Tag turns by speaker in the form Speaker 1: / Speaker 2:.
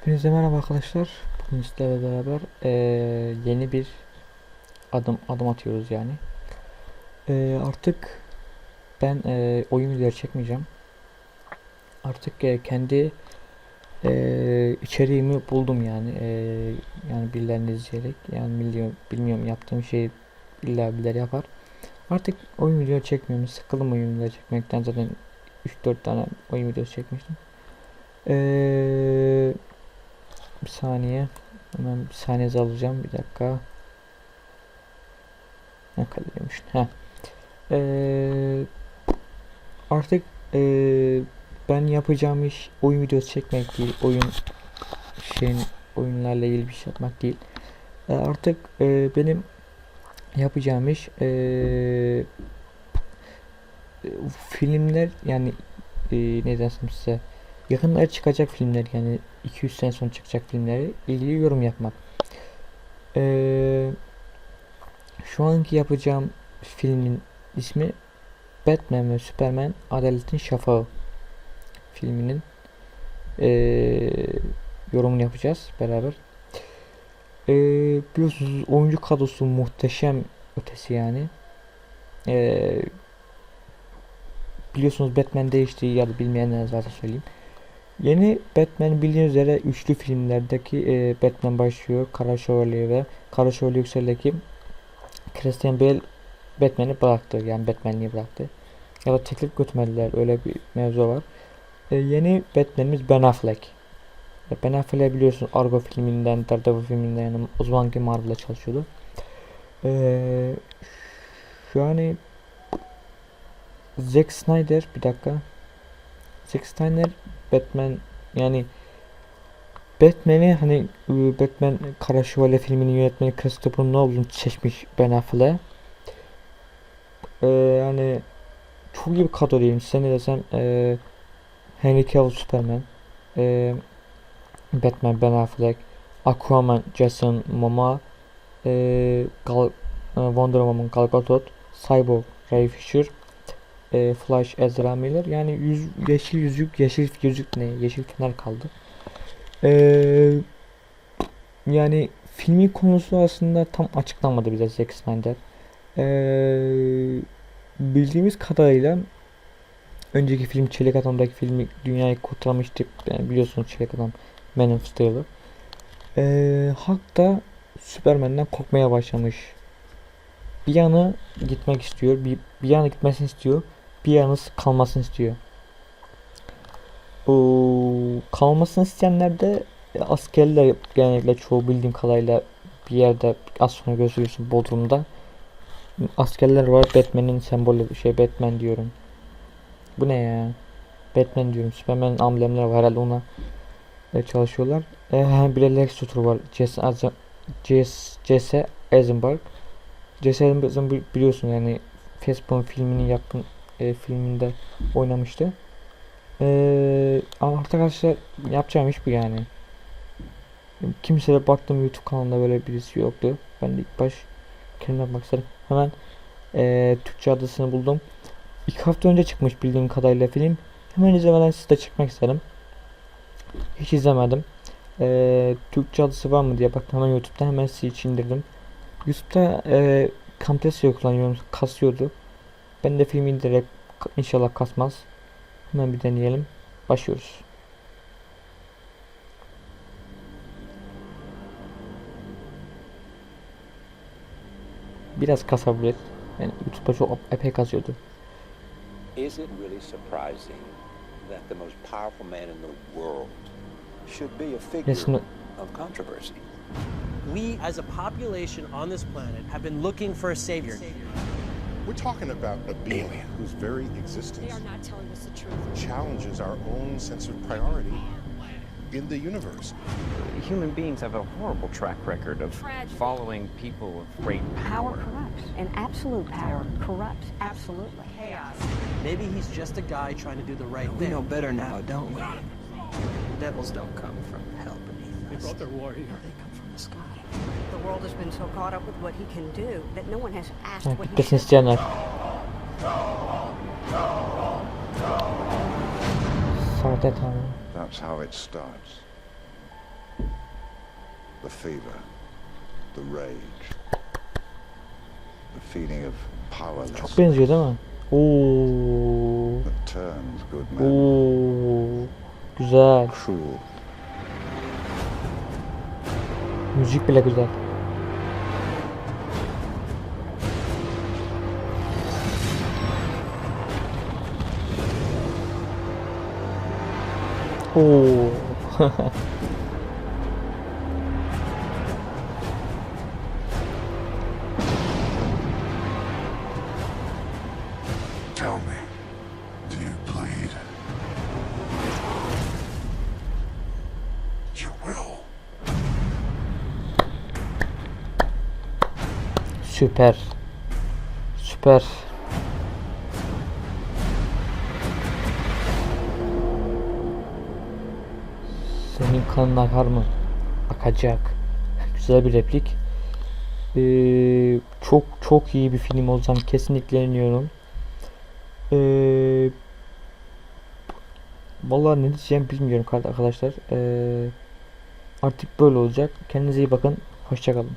Speaker 1: Hepinize merhaba arkadaşlar. Bugün sizlerle beraber eee, yeni bir adım adım atıyoruz yani. Eee, artık ben eee, oyun videoları çekmeyeceğim. Artık eee, kendi eee, içeriğimi buldum yani. Eee, yani birilerini izleyerek yani biliyorum, bilmiyorum yaptığım şey illa birileri yapar. Artık oyun videoları çekmiyorum. Sıkıldım oyun videoları çekmekten zaten 3-4 tane oyun videosu çekmiştim. Eee bir saniye. Hemen bir saniye alacağım. Bir dakika. Ne kadarıymış? Ha. Ee, artık ee, ben yapacağım iş oyun videosu çekmek değil. Oyun şeyin oyunlarla ilgili bir şey yapmak değil. Ee, artık ee, benim yapacağım iş ee, filmler yani ee, ne dersim size yakınlara çıkacak filmler yani 200 sene sonra çıkacak filmleri ilgili yorum yapmak. Ee, şu anki yapacağım filmin ismi Batman ve Superman Adaletin Şafağı filminin ee, yorumunu yapacağız beraber. Ee, biliyorsunuz oyuncu kadrosu muhteşem ötesi yani. Ee, biliyorsunuz Batman değişti ya da bilmeyenler zaten söyleyeyim. Yeni Batman bildiğiniz üzere üçlü filmlerdeki e, Batman başlıyor. Kara Şövalye ve Kara Şövalye Yüksel'deki Christian Bale Batman'i bıraktı. Yani Batman'liği bıraktı. Ya da teklif götürmediler. Öyle bir mevzu var. E, yeni Batman'imiz Ben Affleck. E, Ben Affleck biliyorsunuz Argo filminden, Daredevil filminden yani o zamanki Marvel'da çalışıyordu. E, an Zack Snyder bir dakika. Zack Snyder Batman yani Batman'i hani e, Batman Kara Şövalye filminin yönetmeni Christopher Nolan seçmiş Ben Affleck. Ee, yani çok iyi bir kadro diyeyim size ne desem ee, Henry Cavill Superman ee, Batman Ben Affleck Aquaman Jason Momoa ee, Gal, e, Wonder Woman Gal Gadot Cyborg Ray Fisher e, Flash Ezra Miller yani yüz, yeşil yüzük yeşil yüzük ne yeşil fener kaldı. Ee, yani filmin konusu aslında tam açıklanmadı bize Zack Snyder. Ee, bildiğimiz kadarıyla önceki film Çelik Adam'daki filmi dünyayı kurtarmıştı. Yani biliyorsunuz Çelik Adam Man of Steel'ı. Ee, halk da Superman'den korkmaya başlamış. Bir yanı gitmek istiyor, bir, bir yanı gitmesini istiyor bir yalnız kalmasını istiyor. Bu kalmasını isteyenler de askerler genellikle çoğu bildiğim kadarıyla bir yerde az sonra gözüküyorsun Bodrum'da. Askerler var Batman'in sembolü şey Batman diyorum. Bu ne ya? Batman diyorum. Superman'in amblemleri var herhalde ona e, çalışıyorlar. E, bir de Lex Luthor var. Jesse, Eisenberg. Jesse Eisenberg biliyorsun yani Facebook'un filmini yapın e, filminde oynamıştı. E, ama arkadaşlar yapacağım iş bu yani. Kimseye baktım YouTube kanalında böyle birisi yoktu. Ben de ilk baş kendime bakmak istedim. Hemen e, Türkçe adısını buldum. İki hafta önce çıkmış bildiğim kadarıyla film. Hemen izlemeden size de çıkmak istedim. Hiç izlemedim. E, Türkçe adısı var mı diye baktım hemen YouTube'da hemen sizi indirdim. YouTube'da e, Camtasia kullanıyorum. Kasıyordu. Ben de filmi indirerek inşallah kasmaz. Hemen bir deneyelim. Başlıyoruz. Biraz kasabilir. Yani YouTube'da çok epey kasıyordu.
Speaker 2: Is it really surprising that the most powerful man in the world should be a figure of controversy?
Speaker 3: We, as a population on this planet, have been looking for a savior.
Speaker 4: We're talking about a being whose very
Speaker 5: They
Speaker 4: existence
Speaker 5: are not telling us the truth.
Speaker 4: challenges our own sense of priority in the universe.
Speaker 6: Human beings have a horrible track record of
Speaker 5: Tragedy.
Speaker 6: following people of great
Speaker 7: Power
Speaker 6: power.
Speaker 7: corrupts, and absolute power corrupts absolutely.
Speaker 3: Maybe he's just a guy trying to do the right thing.
Speaker 8: We
Speaker 3: thing.
Speaker 8: know better now, don't we? Devils don't come from hell beneath us. They come from the sky.
Speaker 7: World has been so caught up with what he can do that no one has asked
Speaker 1: Ha,
Speaker 7: what he should
Speaker 1: isteyenler. Saadet abi.
Speaker 9: That's how it starts.
Speaker 5: The fever, the rage, the feeling of powerlessness
Speaker 1: Çok benziyor değil mi? Oo.
Speaker 5: that turns good men
Speaker 1: Oo. Güzel.
Speaker 5: cruel.
Speaker 1: Müzik bile güzel. Oo.
Speaker 5: Tell me, do you bleed? You will.
Speaker 1: Süper. Süper. Senin kanın akar mı? Akacak. Güzel bir replik. Ee, çok çok iyi bir film olacağım. Kesinlikle iniyorum. Ee, vallahi ne diyeceğim bilmiyorum arkadaşlar. Ee, artık böyle olacak. Kendinize iyi bakın. Hoşçakalın.